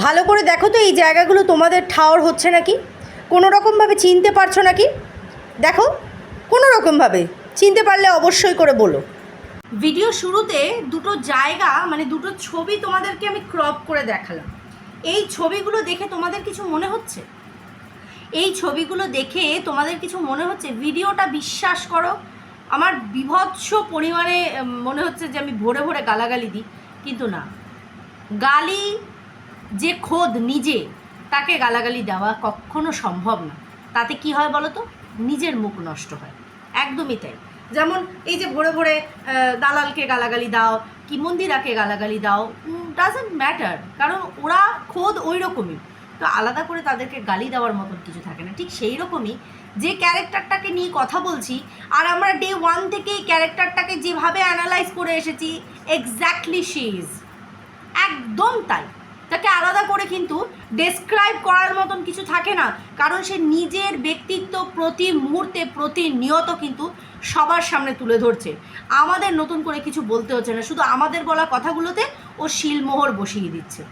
ভালো করে দেখো তো এই জায়গাগুলো, তোমাদের ঠাওর হচ্ছে নাকি? কোনো রকমভাবে চিনতে পারছ নাকি? দেখো, কোনো রকমভাবে। চিনতে পারলে অবশ্যই করে বলো। ভিডিও শুরুতে দুটো জায়গা মানে দুটো ছবি তোমাদেরকে আমি ক্রপ করে দেখালাম। এই ছবিগুলো দেখে তোমাদের কিছু মনে হচ্ছে? এই ছবিগুলো দেখে তোমাদের কিছু মনে হচ্ছে? ভিডিওটা বিশ্বাস করো, আমার বিভৎস পরিমাণে মনে হচ্ছে যে আমি ভোরে ভোরে গালাগালি দিই, কিন্তু না। গালি যে খোদ নিজে তাকে গালাগালি দেওয়া কখনো সম্ভব না। তাতে কি হয় বলো তো নিজের মুখ নষ্ট হয়। একদমই তাই। যেমন এই যে ভোরে ভোরে দালালকে গালাগালি দাও কি মন্দিরাকে গালাগালি দাও ডাজেন্ট ম্যাটার কারণ ওরা খোদ ওই রকমই তো আলাদা করে তাদেরকে গালি দেওয়ার মতন কিছু থাকে না। ঠিক সেই রকমই যে ক্যারেক্টারটাকে নিয়ে কথা বলছি, আর আমরা ডে ওয়ান থেকেই ক্যারেক্টারটাকে যেভাবে অ্যানালাইজ করে এসেছি এক্স্যাক্টলি শি ইজ একদম তাই। তাকে আলাদা করে কিন্তু ডেসক্রাইব করার মতন কিছু থাকে না। কারণ সে নিজের ব্যক্তিত্ব প্রতি মুহূর্তে প্রতিনিয়ত কিন্তু সবার সামনে তুলে ধরছে। আমাদের নতুন করে কিছু বলতে হচ্ছে না। শুধু আমাদের বলা কথাগুলোতে ও শিলমোহর বসিয়ে দিচ্ছে।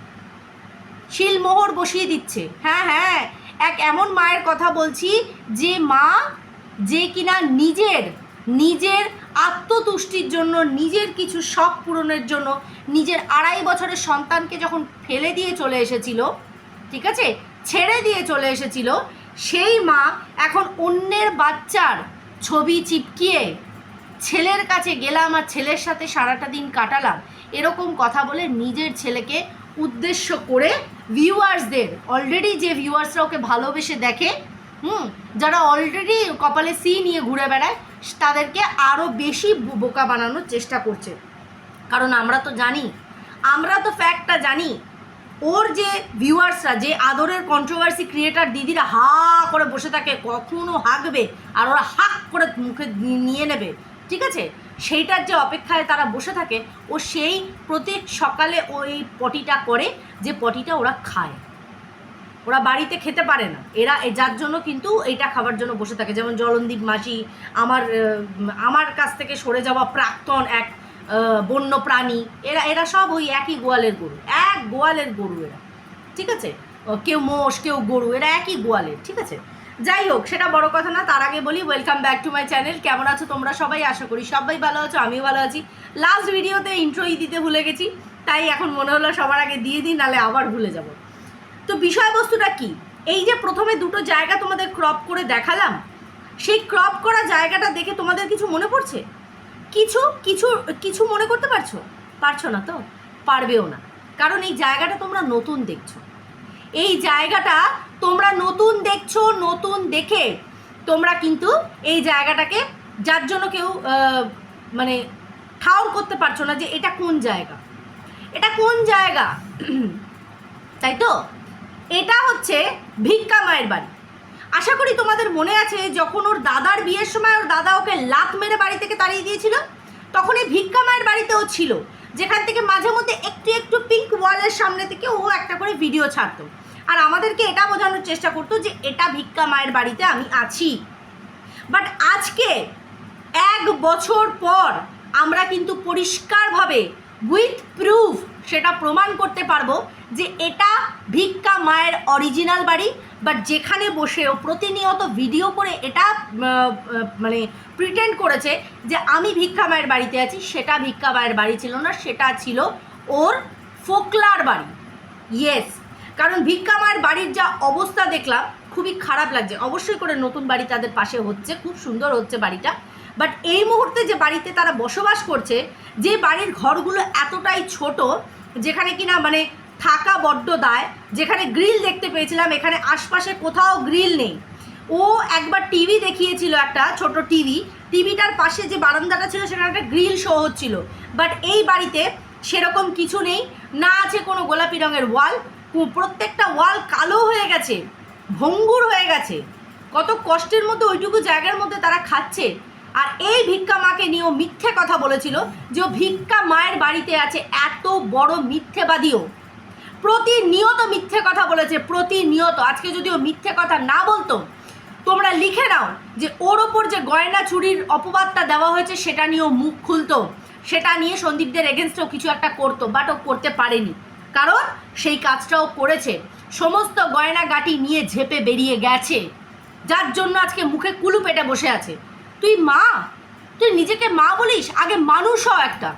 শিলমোহর বসিয়ে দিচ্ছে। হ্যাঁ হ্যাঁ এক এমন মায়ের কথা বলছি যে মা যে কিনা নিজের নিজের আত্মতুষ্টির জন্য, নিজের কিছু শখ পূরণের জন্য, নিজের আড়াই বছরের সন্তানকে যখন ফেলে দিয়ে চলে এসেছিল, ঠিক আছে? ছেড়ে দিয়ে চলে এসেছিল, সেই মা এখন অন্যের বাচ্চার ছবি চিপকিয়ে ছেলের কাছে গেলাম আর ছেলের সাথে সারাটা দিন কাটালাম। এরকম কথা বলে নিজের ছেলেকে উদ্দেশ্য করে ভিউয়ার্সদের অলরেডি যে ভিউয়ার্সরা ওকে ভালোবেসে দেখে হুম, যারা অলরেডি কপালে সি নিয়ে ঘুরে বেড়ায়, তাদেরকে আরও বেশি বোকা বানানোর চেষ্টা করছে। কারণ আমরা তো জানি, আমরা তো ফ্যাক্টটা জানি, ওর যে ভিউয়ার্সরা যে আদরের কন্ট্রোভার্সি ক্রিয়েটার দিদিরা হা করে বসে থাকে, কখনো হাঁকবে আর ওরা হাক করে মুখে নিয়ে নেবে। ঠিক আছে? সেইটার যে অপেক্ষায় তারা বসে থাকে, ও সেই প্রত্যেক সকালে ওই পটিটা করে, যে পটিটা ওরা খায়। ওরা বাড়িতে খেতে পারে না। এরা যার জন্য কিন্তু এটা খাবার জন্য বসে থাকে। যেমন জলনদীপ মাসি আমার আমার কাছ থেকে সরে যাওয়া প্রাক্তন এক বন্য প্রাণী, এরা এরা সব ওই একই গোয়ালের গরু, এক গোয়ালের গরু এরা। ঠিক আছে? কেউ মোষ, কেউ গরু, এরা একই গোয়ালের, ঠিক আছে? যাই হোক, সেটা বড় কথা না, তার আগে বলি welcome back to my channel কেমন আছো তোমরা সবাই? আশা করি সবাই ভালো আছো, আমিও ভালো আছি। লাস্ট ভিডিওতে ইন্ট্রোই দিতে ভুলে গেছি, তাই এখন মনে হলো সবার আগে দিয়ে দিই, নালে আবার ভুলে যাব। তো বিষয়বস্তুটা কি? এই যে প্রথমে দুটো জায়গা তোমাদের ক্রপ করে দেখালাম, সেই ক্রপ করা জায়গাটা দেখে তোমাদের কিছু মনে পড়ছে? কিছু কিছু কিছু মনে করতে পারছ? পারছ না তো? পারবেও না। কারণ এই জায়গাটা তোমরা নতুন দেখছ। এই জায়গাটা তোমরা নতুন দেখছ, নতুন দেখে তোমরা কিন্তু এই জায়গাটাকে যার জন্য কেউ মানে ঠাউর করতে পারছ না যে এটা কোন জায়গা? এটা কোন জায়গা? তাই তো? এটা হচ্ছে ভিক্ষা মায়ের বাড়ি। আশা করি তোমাদের মনে আছে, যখন ওর দাদার বিয়ের সময় ওর দাদা ওকে লাত মেরে বাড়ি থেকে তাড়িয়ে দিয়েছিল তখন এই ভিক্ষা মায়ের বাড়িতেও ছিল। যেখান থেকে মাঝে মধ্যে একটু একটু পিঙ্ক ওয়ালের সামনে থেকে ও একটা করে ভিডিও ছাড়তো। আর আমাদেরকে এটা বোঝানোর চেষ্টা করতো যে, এটা ভিক্ষা মায়ের বাড়িতে আমি আছি। বাট আজকে এক বছর পর আমরা কিন্তু পরিষ্কারভাবে উইথ সেটা প্রমাণ করতে পারব যে এটা ভিক্ষা মায়ের অরিজিনাল বাড়ি বাট যেখানে বসেও প্রতিনিয়ত ভিডিও করে এটা মানে প্রিটেন্ড করেছে যে আমি ভিক্ষা মায়ের বাড়িতে আছি, সেটা ভিক্ষা মায়ের বাড়ি ছিল না, সেটা ছিল ওর ফোকলার বাড়ি। ইয়েস কারণ ভিক্ষা মায়ের বাড়ির যা অবস্থা দেখলাম, খুবই খারাপ লাগছে। অবশ্যই করে নতুন বাড়ি তাদের পাশে হচ্ছে, খুব সুন্দর হচ্ছে বাড়িটা। বাট এই মুহূর্তে যে বাড়িতে তারা বসবাস করছে, যে বাড়ির ঘরগুলো এতটাই ছোট যেখানে কিনা মানে থাকা বড্ড দায়। যেখানে গ্রিল দেখতে পেয়েছিলাম, এখানে আশপাশে কোথাও গ্রিল নেই। ও একবার টিভি দেখিয়েছিল একটা ছোট টিভি। টিভিটার পাশে যে বারান্দাটা ছিল, সেখানে একটা গ্রিল শো হচ্ছিল। বাট এই বাড়িতে সেরকম কিছু নেই। না আছে কোনো গোলাপি রঙের ওয়াল। প্রত্যেকটা ওয়াল কালো হয়ে গেছে। ভঙ্গুর হয়ে গেছে। কত কষ্টের মধ্যে ওইটুকু জায়গার মধ্যে তারা খাচ্ছে। আর এই ভিক্ষা মাকে নিয়েও মিথ্যে কথা বলেছিল যে ভিক্ষা মায়ের বাড়িতে আছে, এত বড় মিথ্যেবাদীও। প্রতিনিয়ত মিথ্যে কথা বলেছে, প্রতিনিয়ত। আজকে যদি ও মিথ্যে কথা না বলতো, তোমরা লিখে নাও যে ওর ওপর যে গয়না চুরির অপবাদটা দেওয়া হয়েছে, সেটা নিয়েও মুখ খুলতো। সেটা নিয়ে সন্দীপদের এগেনস্টেও কিছু একটা করতো বাট ও করতে পারেনি। কারণ সেই কাজটাও করেছে। সমস্ত গয়নাগাটি নিয়ে ঝেপে বেরিয়ে গেছে। যার জন্য আজকে মুখে কুলু পেটে বসে আছে। তুই মা? তুই নিজেকে মা বলিস? আগে মানুষ হ একটা।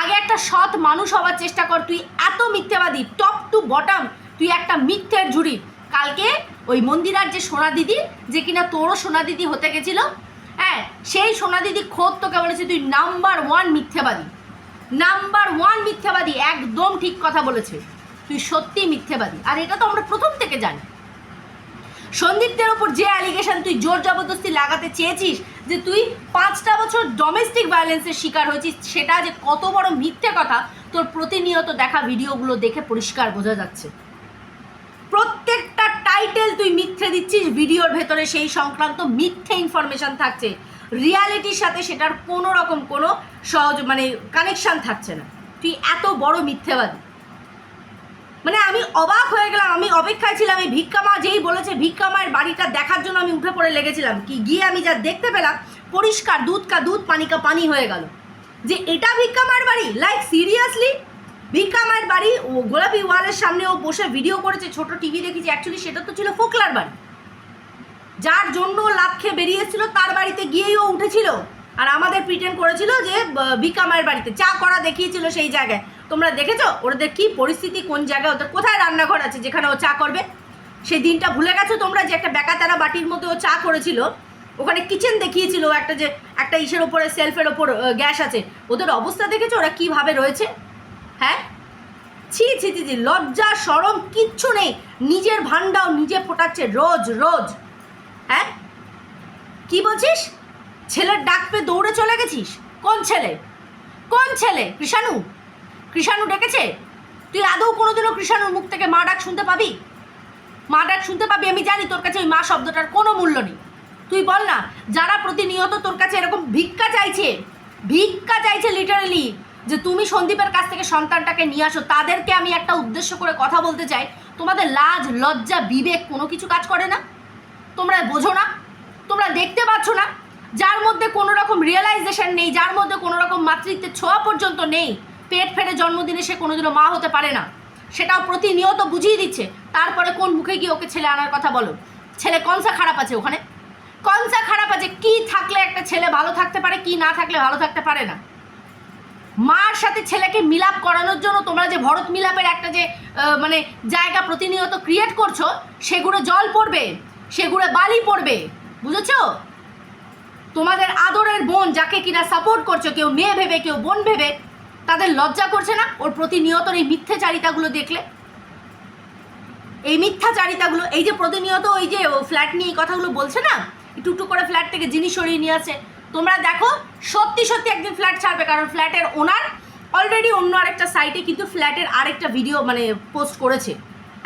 আগে একটা সৎ মানুষ হওয়ার চেষ্টা কর। তুই এত মিথ্যেবাদী টপ টু বটম তুই একটা মিথ্যের ঝুড়ি। কালকে ওই মন্দিরার যে সোনা দিদি, যে কিনা তোরও সোনা দিদি হতে গেছিল হ্যাঁ সেই সোনা দিদি খোদ তোকে বলেছে, তুই নাম্বার ওয়ান মিথ্যেবাদী। নাম্বার ওয়ান মিথ্যাবাদী, একদম ঠিক কথা বলেছে। তুই সত্যি মিথ্যেবাদী। আর এটা তো আমরা প্রথম থেকে জানি। সন্দীপদের ওপর যে অ্যালিগেশন তুই জোর জবরদস্তি লাগাতে চেয়েছিস, যে তুই পাঁচটা বছর ডোমেস্টিক ভায়োলেন্সের শিকার হয়েছিস, সেটা যে কত বড় মিথ্যে কথা, তোর প্রতিনিয়ত দেখা ভিডিওগুলো দেখে পরিষ্কার বোঝা যাচ্ছে। প্রত্যেকটা টাইটেল তুই মিথ্যে দিচ্ছিস, ভিডিওর ভেতরে সেই সংক্রান্ত মিথ্যে ইনফরমেশন থাকছে। রিয়ালিটির সাথে সেটার কোনো রকম কোনো সহজ মানে কানেকশান থাকছে না। তুই এত বড় মিথ্যেবাদী। মানে আমি অবাক হয়ে গেলাম, আমি অপেক্ষায় ছিলাম, এই ভিক্ষামা যেই বলেছে ভিক্ষামায়ের বাড়িটা দেখার জন্য আমি উঠে পড়ে লেগেছিলাম। কি গিয়ে আমি যা দেখতে পেলাম, পরিষ্কার, দুধ কা দুধ, পানি কা পানি হয়ে গেল। যে এটা ভিক্ষামায়ের বাড়ি? লাইক সিরিয়াসলি ভিক্ষামায়ের বাড়ি? ও গোলাপি ওয়ালের সামনে ও বসে ভিডিও করেছে, ছোট টিভি দেখেছি অ্যাকচুয়ালি সেটা তো ছিল ফোকলার বাড়ি। যার জন্য লাভ খেয়ে বেরিয়েছিল, তার বাড়িতে গিয়েই ও উঠেছিল। আর আমাদের প্রিটেন্ড করেছিল যে, ব- ভিকামায়ের বাড়িতে, চা করা দেখিয়েছিল সেই জায়গায়। তোমরা দেখেছ? ওদের কি পরিস্থিতি, কোন জায়গায়, ওদের কোথায় রান্নাঘর আছে যেখানে ও চা করবে? সেই দিনটা ভুলে গেছো তোমরা যে একটা বেকাতারা বাটির মধ্যে ও চা করেছিল? ওখানে কিচেন দেখিয়েছিল একটা যে, একটা ইসের ওপরে সেলফের ওপর গ্যাস আছে। ওদের অবস্থা দেখেছ? ওরা কীভাবে রয়েছে? হ্যাঁ? ছি ছি ছি লজ্জা, সরম, কিচ্ছু নেই। নিজের ভান্ডাও নিজে ফোটাচ্ছে রোজ রোজ। হ্যাঁ? কি বলছিস? ছেলের ডাক পেয়ে দৌড়ে চলে গেছিস? কোন ছেলে? কোন ছেলে? কৃষাণু কৃষাণু ডেকেছে? তুই আদৌ কোনোদিনও কৃষাণুর মুখ থেকে মা ডাক শুনতে পাবি? মা ডাক শুনতে পাবি, আমি জানি তোর কাছে ওই মা শব্দটার কোনো মূল্য নেই। তুই বল না, যারা প্রতিনিয়ত তোর কাছে এরকম ভিক্ষা চাইছে ভিক্ষা চাইছে লিটারালি যে তুমি সন্দীপের কাছ থেকে সন্তানটাকে নিয়ে আসো, তাদেরকে আমি একটা উদ্দেশ্য করে কথা বলতে চাই, তোমাদের লাজ, লজ্জা, বিবেক কোনো কিছু কাজ করে না? তোমরা বোঝো না? তোমরা দেখতে পাচ্ছ না? যার মধ্যে কোনো রকম রিয়েলাইজেশন নেই, যার মধ্যে কোনো রকম মাতৃত্বের ছোঁয়া পর্যন্ত নেই। পেট ফেটে জন্মদিনে সে কোনোদিনও মা হতে পারে না। সেটাও প্রতিনিয়ত বুঝিয়ে দিচ্ছে। তারপরে কোন মুখে গিয়ে ওকে ছেলে আনার কথা বলো? ছেলে কনসা খারাপ আছে ওখানে? কনসা খারাপ আছে? কি থাকলে একটা ছেলে ভালো থাকতে পারে, কি না থাকলে ভালো থাকতে পারে না? মার সাথে ছেলেকে মিলাপ করানোর জন্য তোমরা যে ভরত মিলাপের একটা যে মানে জায়গা প্রতিনিয়ত ক্রিয়েট করছ সেগুলো জল পড়বে সেগুলো বালি পড়বে। বুঝেছ? তোমাদের আদরের বোন যাকে কিনা সাপোর্ট করছ, কেউ মেয়ে ভেবে, কেউ বোন ভেবে তাদের লজ্জা করছে না ওর প্রতিনিয়ত এই মিথ্যাচারিতাগুলো দেখলে? এই মিথ্যাচারিতাগুলো, এই যে প্রতিনিয়ত ওই যে ফ্ল্যাট নিয়ে এই কথাগুলো বলছে না? একটু করে ফ্ল্যাট থেকে জিনিস সরিয়ে নিয়ে আসে। তোমরা দেখো, সত্যি সত্যি একদিন ফ্ল্যাট ছাড়বে, কারণ ফ্ল্যাটের ওনার অলরেডি অন্য আরেকটা সাইটে কিন্তু ফ্ল্যাটের আরেকটা ভিডিও মানে পোস্ট করেছে।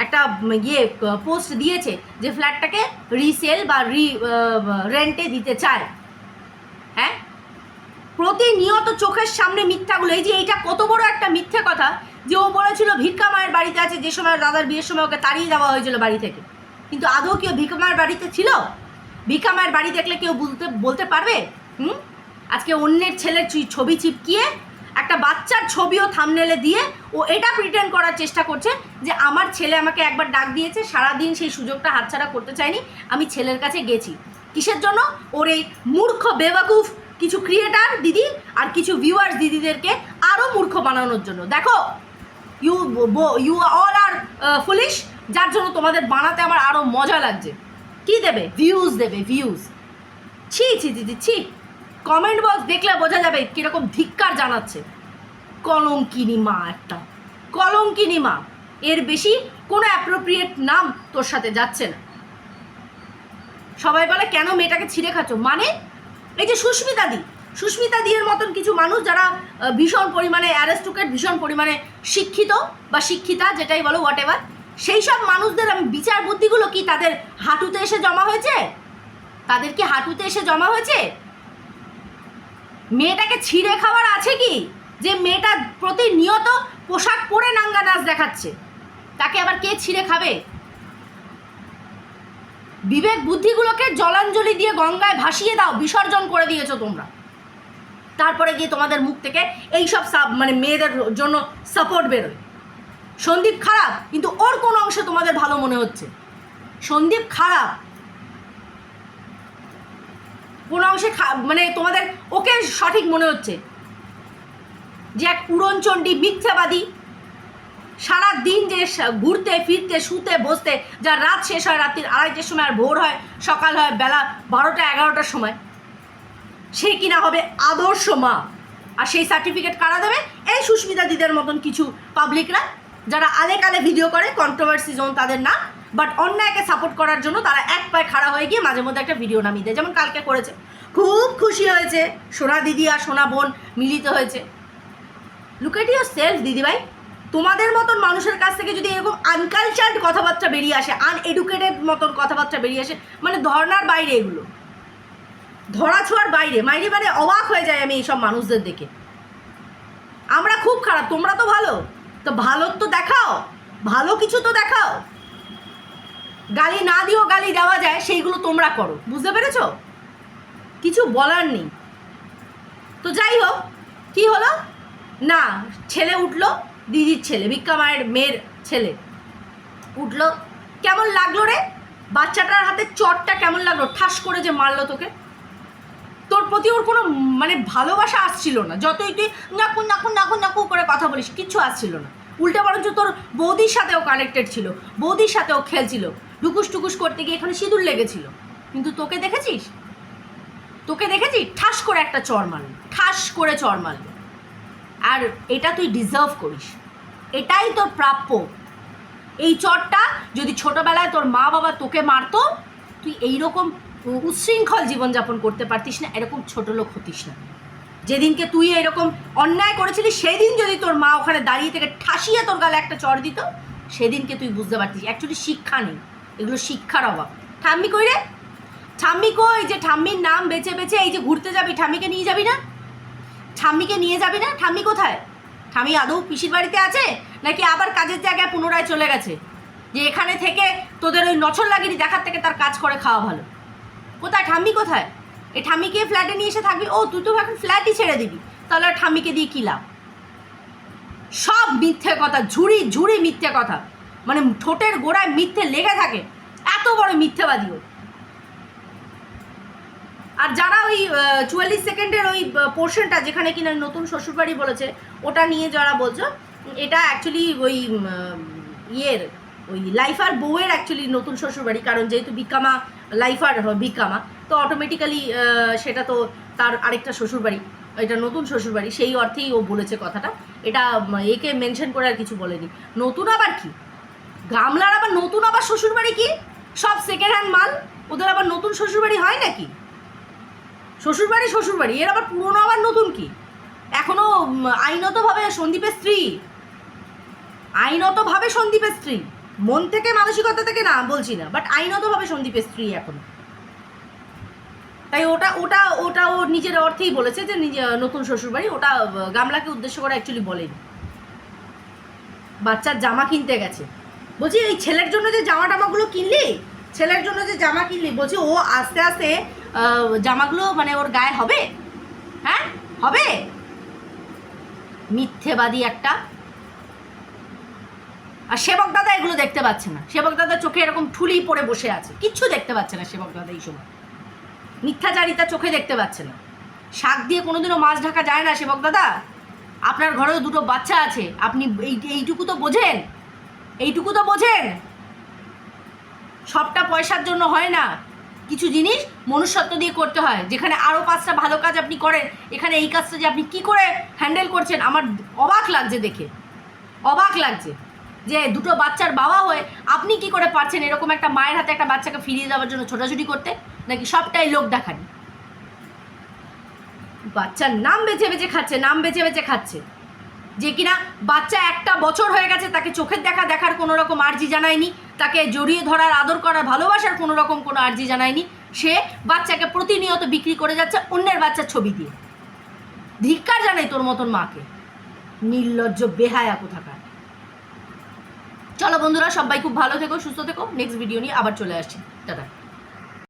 একটা ইয়ে পোস্ট দিয়েছে যে ফ্ল্যাটটাকে রিসেল বা রি রেন্টে দিতে চায়। হ্যাঁ? প্রতিনিয়ত চোখের সামনে মিথ্যাগুলো। এই যে এইটা কত বড় একটা মিথ্যে কথা যে ও বলেছিল ভিক্ষা মায়ের বাড়িতে আছে, যে সময় দাদার বিয়ের সময় ওকে তাড়িয়ে দেওয়া হয়েছিল বাড়ি থেকে। কিন্তু আদৌ কেউ ভিক্ষা মায়ের বাড়িতে ছিল? ভিক্ষা মায়ের বাড়ি দেখলে কেউ বলতে বলতে পারবে? হুম? আজকে অন্যের ছেলের ছবি চিপকিয়ে একটা বাচ্চার ছবিও থামনেলে দিয়ে ও এটা প্রিটেন্ড করার চেষ্টা করছে যে আমার ছেলে আমাকে একবার ডাক দিয়েছে, সারাদিন সেই সুযোগটা হাতছাড়া করতে চাইনি, আমি ছেলের কাছে গেছি। কিসের জন্য? ওর এই মূর্খ বেবাকুফ কিছু ক্রিয়েটার দিদি আর কিছু ভিউয়ার্স দিদিদেরকে আরও মূর্খ বানানোর জন্য। দেখো you you all are foolish যার জন্য তোমাদের বানাতে আমার আরও মজা লাগছে। কি দেবে? ভিউজ দেবে ভিউজ ছি ছি দিদি ছি কমেন্ট বক্স দেখলে বোঝা যাবে কীরকম ধিক্কার জানাচ্ছে। কলঙ্কিনী মা একটা। কলঙ্কিনী মা। এর বেশি কোনো অ্যাপ্রোপ্রিয়েট নাম তোর সাথে যাচ্ছে না। সবাই বলে, কেন মেয়েটাকে ছিঁড়ে খাচ্ছ? মানে এই যে সুস্মিতা দি, সুস্মিতা দিয়ের মতন কিছু মানুষ যারা ভীষণ পরিমাণে অ্যারেস্টুকেট ভীষণ পরিমাণে শিক্ষিত বা শিক্ষিতা, যেটাই বলো হোয়াট এভার সেই সব মানুষদের আমি বিচার বুদ্ধিগুলো কি তাদের হাঁটুতে এসে জমা হয়েছে? তাদের কি হাঁটুতে এসে জমা হয়েছে? মেয়েটাকে ছিঁড়ে খাওয়ার আছে কি? যে মেয়েটা প্রতিনিয়ত পোশাক পরে নাঙ্গা নাচ দেখাচ্ছে। তাকে আবার কে ছিঁড়ে খাবে? বিবেক বুদ্ধিগুলোকে জলাঞ্জলি দিয়ে গঙ্গায় ভাসিয়ে দাও, বিসর্জন করে দিয়েছ তোমরা। তারপরে গিয়ে তোমাদের মুখ থেকে এই সব মানে মেয়েদের জন্য সাপোর্ট বেরোয়। সন্দীপ খারাপ, কিন্তু ওর কোন অংশে তোমাদের ভালো মনে হচ্ছে? সন্দীপ খারাপ। কোন অংশে মানে তোমাদের, ওকে সঠিক মনে হচ্ছে? যে এক পুরনচণ্ডী মিথ্যাবাদী সারা দিন যে ঘুরতে, ফিরতে, শুতে, বসতে যার রাত শেষ হয়, রাত্রির আড়াইটের সময় আর ভোর হয়, সকাল হয়, বেলা বারোটা, এগারোটার সময়। সে কিনা হবে আদর্শ মা। আর সেই সার্টিফিকেট কারা দেবে? এই সুস্মিতা দিদের মতন কিছু পাবলিকরা যারা আলে কালে ভিডিও করে কন্ট্রোভার্সি জোন তাদের না বাট অন্যায়কে সাপোর্ট করার জন্য তারা এক পায়ে খাড়া হয়ে গিয়ে মাঝে মধ্যে একটা ভিডিও নামিয়ে দেয়, যেমন কালকে করেছে। খুব খুশি হয়েছে সোনা দিদি আর সোনা বোন মিলিত হয়েছে। লুক এট ইউর সেলফ দিদিভাই। তোমাদের মতন মানুষের কাছ থেকে যদি এরকম আনকালচার্ড কথাবার্তা বেরিয়ে আসে আনএডুকেটেড মতন কথাবার্তা বেরিয়ে আসে মানে ধর্নার বাইরে এগুলো। ধরা ছোঁয়ার বাইরে। মাইরে মানে অবাক হয়ে যায় আমি এইসব মানুষদের দেখে। আমরা খুব খারাপ, তোমরা তো ভালো। তো ভালো তো দেখাও, ভালো কিছু তো দেখাও। গালি না দিও গালি দেওয়া যায়, সেইগুলো তোমরা করো। বুঝতে পেরেছ? কিছু বলার নেই। তো যাই হোক, কি হলো? না, ছেলে উঠল। দিদির ছেলে, ভিক্ষা মায়ের মেয়ের ছেলে। উঠল, কেমন লাগল রে? বাচ্চাটার হাতে চটটা কেমন লাগল? ঠাস করে যে মারলো তোকে? তোর প্রতি ওর কোনো মানে ভালোবাসা আসছিল না। যতই তুই নাকু নাকু নাকু নাকু করে কথা বলিস, কিচ্ছু আসছিল না। উল্টে বরঞ্চ তোর বৌদির সাথেও কানেক্টেড ছিল, বৌদির সাথেও খেলছিল ডুকুস টুকুস করতে গিয়ে এখানে সিঁদুর লেগেছিল। কিন্তু তোকে দেখেছিস? তোকে দেখেছিস? ঠাস করে একটা চর মারল, ঠাস করে চর মারল। আর এটা তুই ডিজার্ভ করিস। এটাই তোর প্রাপ্য। এই চরটা যদি ছোটোবেলায় তোর মা বাবা তোকে মারতো, তুই এইরকম উচ্ছৃঙ্খল জীবনযাপন করতে পারতিস না, এরকম ছোটো লোক হতিস না। যেদিনকে তুই এরকম অন্যায় করেছিলি সেদিন যদি তোর মা ওখানে দাঁড়িয়ে থেকে ঠাসিয়ে তোর গালে একটা চর দিত, সেদিনকে তুই বুঝতে পারতিস। অ্যাকচুয়ালি শিক্ষা নেই। এগুলো শিক্ষার অভাব। ঠাম্মি কই রে? ঠাম্মি কই? যে ঠাম্মির নাম বেছে বেছে এই যে ঘুরতে যাবি, ঠাম্মিকে নিয়ে যাবি না? ঠাম্মিকে নিয়ে যাবি না? ঠাম্মি কোথায়? ঠাম্মি আদৌ পিসির বাড়িতে আছে? নাকি আবার কাজের জায়গায় পুনরায় চলে গেছে? যে এখানে থেকে তোদের ওই নছর লাগিনি দেখার থেকে তার কাজ করে খাওয়া ভালো। কোথায়? ঠাম্মি কোথায়? এই ঠাম্মিকে ফ্ল্যাটে নিয়ে এসে থাকবি? ও, তুই তো এখন ফ্ল্যাটই ছেড়ে দিবি। তাহলে আর ঠাম্মিকে দিয়ে কী লাভ? সব মিথ্যে কথা, ঝুড়ি ঝুড়ি মিথ্যে কথা। মানে ঠোঁটের গোড়ায় মিথ্যে লেগে থাকে। এত বড় মিথ্যেবাদী ও। আর যারা ওই চুয়াল্লিশ সেকেন্ডের ওই পোর্শনটা যেখানে কিনা নতুন শ্বশুরবাড়ি বলেছে, ওটা নিয়ে যারা বলছো, এটা অ্যাকচুয়ালি ওই ইয়ের, ওই লাইফার বউয়ের অ্যাকচুয়ালি নতুন শ্বশুরবাড়ি, কারণ যেহেতু বিকামা, লাইফার বিকামা, তো অটোমেটিক্যালি সেটা তো তার আরেকটা শ্বশুরবাড়ি, এটা নতুন শ্বশুরবাড়ি, সেই অর্থেই ও বলেছে কথাটা। এটা একে মেনশন করে আর কিছু বলেনি। নতুন আবার কি? গামলার আবার নতুন আবার শ্বশুরবাড়ি কি? সব সেকেন্ড হ্যান্ড মাল? ওদের আবার নতুন শ্বশুরবাড়ি হয় নাকি? শ্বশুরবাড়ি শ্বশুরবাড়ি। এর আবার পুরনো, আবার নতুন কি? এখনও আইনতভাবে সন্দীপের স্ত্রী। আইনতভাবে সন্দীপের স্ত্রী। মন থেকে, মানসিকতা থেকে না, বলছি না বাট আইনতভাবে সন্দীপের স্ত্রী এখন। তাই ওটা ওটা ওটা ও নিজের অর্থেই বলেছে যে নিজে, নতুন শ্বশুরবাড়ি, ওটা গামলাকে উদ্দেশ্য করে অ্যাকচুয়ালি বলেনি। বাচ্চার জামা কিনতে গেছে। বলছি, এই ছেলের জন্য যে জামা টামাগুলো কিনলি? ছেলের জন্য যে জামা কিনলি? বলছি, ও আস্তে আস্তে জামাগুলো মানে ওর গায়ে হবে? হ্যাঁ? হবে? মিথ্যেবাদী একটা। আর সেবক দাদা এগুলো দেখতে পাচ্ছে না। সেবক দাদা চোখে এরকম ঠুলি পড়ে বসে আছে। কিচ্ছু দেখতে পাচ্ছে না সেবক দাদা এই সময়। মিথ্যাচারিতা চোখে দেখতে পাচ্ছে না। শাক দিয়ে কোনোদিনও মাছ ঢাকা যায় না সেবক দাদা। আপনার ঘরেও দুটো বাচ্চা আছে। আপনি এই, এইটুকু তো বোঝেন। এইটুকু তো বোঝেন। সবটা পয়সার জন্য হয় না। কিছু জিনিস মনুষ্যত্ব দিয়ে করতে হয়। যেখানে আরও পাঁচটা ভালো কাজ আপনি করেন, এখানে এই কাজটা যে আপনি কি করে হ্যান্ডেল করছেন, আমার অবাক লাগছে দেখে। অবাক লাগছে যে দুটো বাচ্চার বাবা হয়ে আপনি কি করে পারছেন এরকম একটা মায়ের হাতে একটা বাচ্চাকে ফিরিয়ে দেওয়ার জন্য ছোটাছুটি করতে? নাকি সবটাই লোক দেখানি? বাচ্চার নাম বেছে বেছে খাচ্ছে, নাম বেছে বেছে খাচ্ছে। যে কিনা বাচ্চা একটা বছর হয়ে গেছে, তাকে চোখের দেখা দেখার কোনো রকম আর্জি জানায়নি। তাকে জড়িয়ে ধরার, আদর করার, ভালোবাসার কোনো রকম কোনো আর্জি জানায়নি। সে বাচ্চাকে প্রতিনিয়ত বিক্রি করে যাচ্ছে অন্যের বাচ্চার ছবি দিয়ে। ধিক্কার জানাই তোর মতন মাকে। নির্লজ্জ বেহায়া কোথাকার। চলো বন্ধুরা, সবাই খুব ভালো থেকো, সুস্থ থেকো। নেক্সট ভিডিও নিয়ে আবার চলে আসছি। টাটা।